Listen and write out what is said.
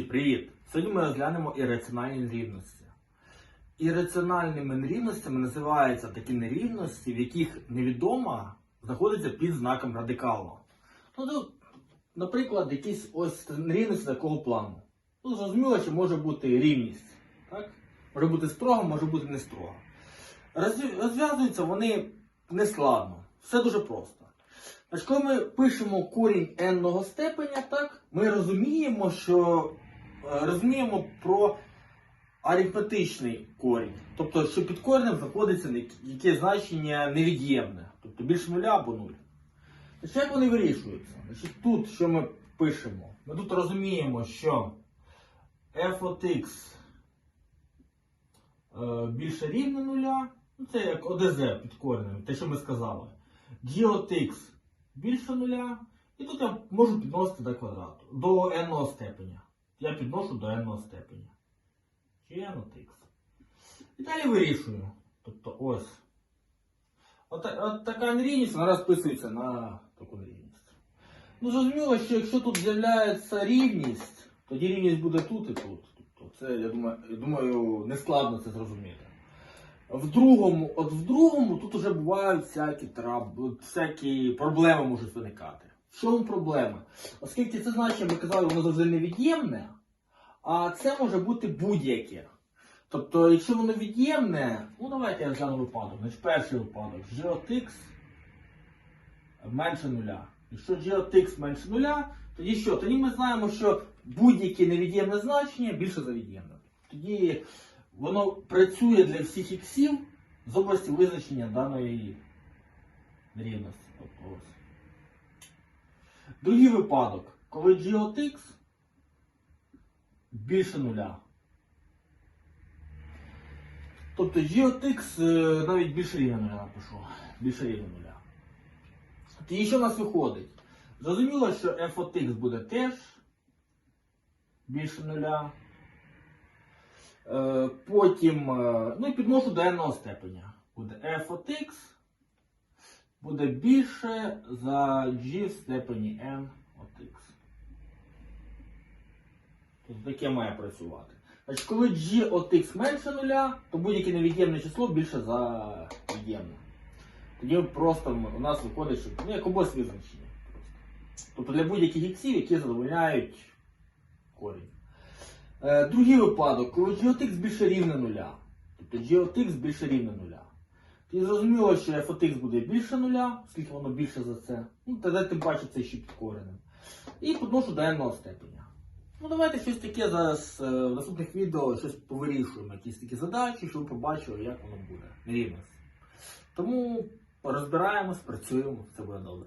Привіт! Сьогодні ми розглянемо ірраціональні нерівності. Ірраціональними нерівностями називаються такі нерівності, в яких невідома знаходиться під знаком радикалу. Ну, тут, наприклад, якісь ось нерівності такого плану. Ну, зрозуміло, що може бути рівність. Так? Може бути строга, може бути не строга. Розв'язуються вони нескладно. Все дуже просто. Значить, коли ми пишемо корінь n степеня, так, ми розуміємо, що розуміємо про арифметичний корінь. Тобто, що під коренем знаходиться яке значення невід'ємне, тобто більше нуля або нуль. Значить, як вони вирішуються? Значить, тут, що ми пишемо? Ми тут розуміємо, що f от x е, більше рівне нуля, ну це як ОДЗ під коренем, те, що ми сказали. g от x більше нуля. І тут я можу підносити до квадрату, до n степеня. Я підношу до n степеня. Чи n от x. І далі вирішую. Тобто ось. От, от така нерівність, вона розписується на таку нерівність. Ну, зрозуміло, що якщо тут з'являється рівність, тоді рівність буде тут і тут. Тобто це, я думаю, я думаю, не це зрозуміти. В другому, от в другому тут вже бувають всякі траб, всякі проблеми можуть виникати. В чому проблема? Оскільки це значення, ми казали, воно завжди невід'ємне, а це може бути будь-яке. Тобто, якщо воно від'ємне, ну давайте я розгляну випадок. Значить, перший випадок g от x менше нуля. Якщо g от x менше нуля, тоді що? Тоді ми знаємо, що будь-яке невід'ємне значення більше за від'ємне. Тоді воно працює для всіх іксів з області визначення даної нерівності. Тобто ось. Другий випадок, коли g от x більше нуля. Тобто g от x е, навіть більше рівня нуля напишу. Більше рівня нуля. Тоді що в нас виходить? Зрозуміло, що f от x буде теж більше нуля. Е, Потім, е, ну і підношу до n степеня. Буде f от x буде більше за g в степені n от x. Тобто таке має працювати. Значить, коли g от x менше нуля, то будь-яке невід'ємне число більше за від'ємне. Тоді просто у нас виходить, що ну, як обос визначення. Просто. Тобто для будь-яких іксів, які задовольняють корінь. Е, другий випадок, коли g от x більше рівне нуля. Тобто g от x більше рівне нуля. Тоді зрозуміло, що f буде більше нуля, оскільки воно більше за це. Ну, тоді тим паче це ще під коренем. І підношу до n степеня. Ну, давайте щось таке зараз е, в наступних відео щось повирішуємо, якісь такі задачі, щоб ви побачили, як воно буде. Нерівність. Тому розбираємось, працюємо, все буде добре.